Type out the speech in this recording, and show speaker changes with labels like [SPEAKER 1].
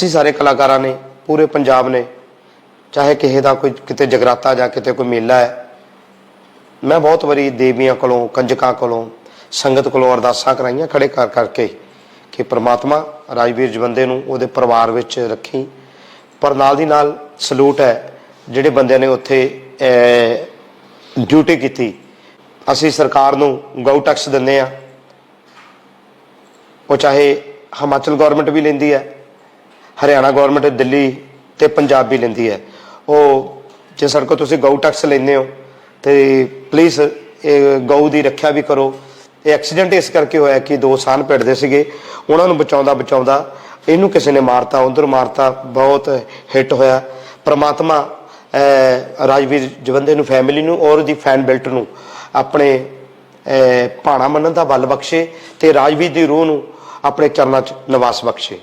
[SPEAKER 1] ਅਸੀਂ ਸਾਰੇ ਕਲਾਕਾਰਾਂ ਨੇ, ਪੂਰੇ ਪੰਜਾਬ ਨੇ, ਚਾਹੇ ਕਿਸੇ ਦਾ ਕੋਈ ਕਿਤੇ ਜਗਰਾਤਾ ਜਾਂ ਕਿਤੇ ਕੋਈ ਮੇਲਾ ਹੈ, ਮੈਂ ਬਹੁਤ ਵਾਰੀ ਦੇਵੀਆਂ ਕੋਲੋਂ, ਕੰਜਕਾਂ ਕੋਲੋਂ, ਸੰਗਤ ਕੋਲੋਂ ਅਰਦਾਸਾਂ ਕਰਾਈਆਂ ਖੜੇ ਕਰ ਕਰਕੇ ਕਿ ਪ੍ਰਮਾਤਮਾ ਰਾਜਵੀਰ ਜਵੰਦੇ ਨੂੰ ਉਹਦੇ ਪਰਿਵਾਰ ਵਿੱਚ ਰੱਖੀ। ਪਰ ਨਾਲ ਦੀ ਨਾਲ ਸਲੂਟ ਹੈ, ਜਿਹੜੇ ਬੰਦਿਆਂ ਨੇ ਉੱਥੇ ਡਿਊਟੀ ਕੀਤੀ। ਅਸੀਂ ਸਰਕਾਰ ਨੂੰ ਗਊ ਟੈਕਸ ਦਿੰਦੇ ਆ ਉਹ ਚਾਹੇ ਹਿਮਾਚਲ ਗਵਰਨਮੈਂਟ ਵੀ ਲੈਂਦੀ ਹੈ ਹਰਿਆਣਾ ਗਵਰਨਮੈਂਟ ਦਿੱਲੀ ਤੇ ਪੰਜਾਬ ਵੀ ਲੈਂਦੀ ਹੈ। ਉਹ ਜੇ ਸਾਡੇ ਕੋਲ ਤੁਸੀਂ ਗਊ ਟੈਕਸ ਲੈਂਦੇ ਹੋ, ਤੇ ਪਲੀਜ਼ ਇਹ ਗਊ ਦੀ ਰੱਖਿਆ ਵੀ ਕਰੋ। ਇਹ ਐਕਸੀਡੈਂਟ ਇਸ ਕਰਕੇ ਹੋਇਆ ਕਿ ਦੋ ਸਾਨ ਪਿੜਦੇ ਸੀਗੇ, ਉਹਨਾਂ ਨੂੰ ਬਚਾਉਂਦਾ ਬਚਾਉਂਦਾ ਇਹਨੂੰ ਕਿਸੇ ਨੇ ਮਾਰਤਾ, ਉਧਰ ਮਾਰਤਾ, ਬਹੁਤ ਹਿੱਟ ਹੋਇਆ। ਪ੍ਰਮਾਤਮਾ ਰਾਜਵੀਰ ਜਵੰਦੇ ਨੂੰ ਫੈਮਿਲੀ ਨੂੰ ਔਰ ਉਹਦੀ ਫੈਨ ਬੈਲਟ ਨੂੰ ਆਪਣੇ ਭਾਣਾ ਮੰਨਣ ਦਾ ਬਲ ਬਖਸ਼ੇ ਤੇ ਰਾਜਵੀਰ ਦੀ ਰੂਹ ਨੂੰ ਆਪਣੇ ਚਰਨਾਂ 'ਚ ਨਿਵਾਸ ਬਖਸ਼ੇ।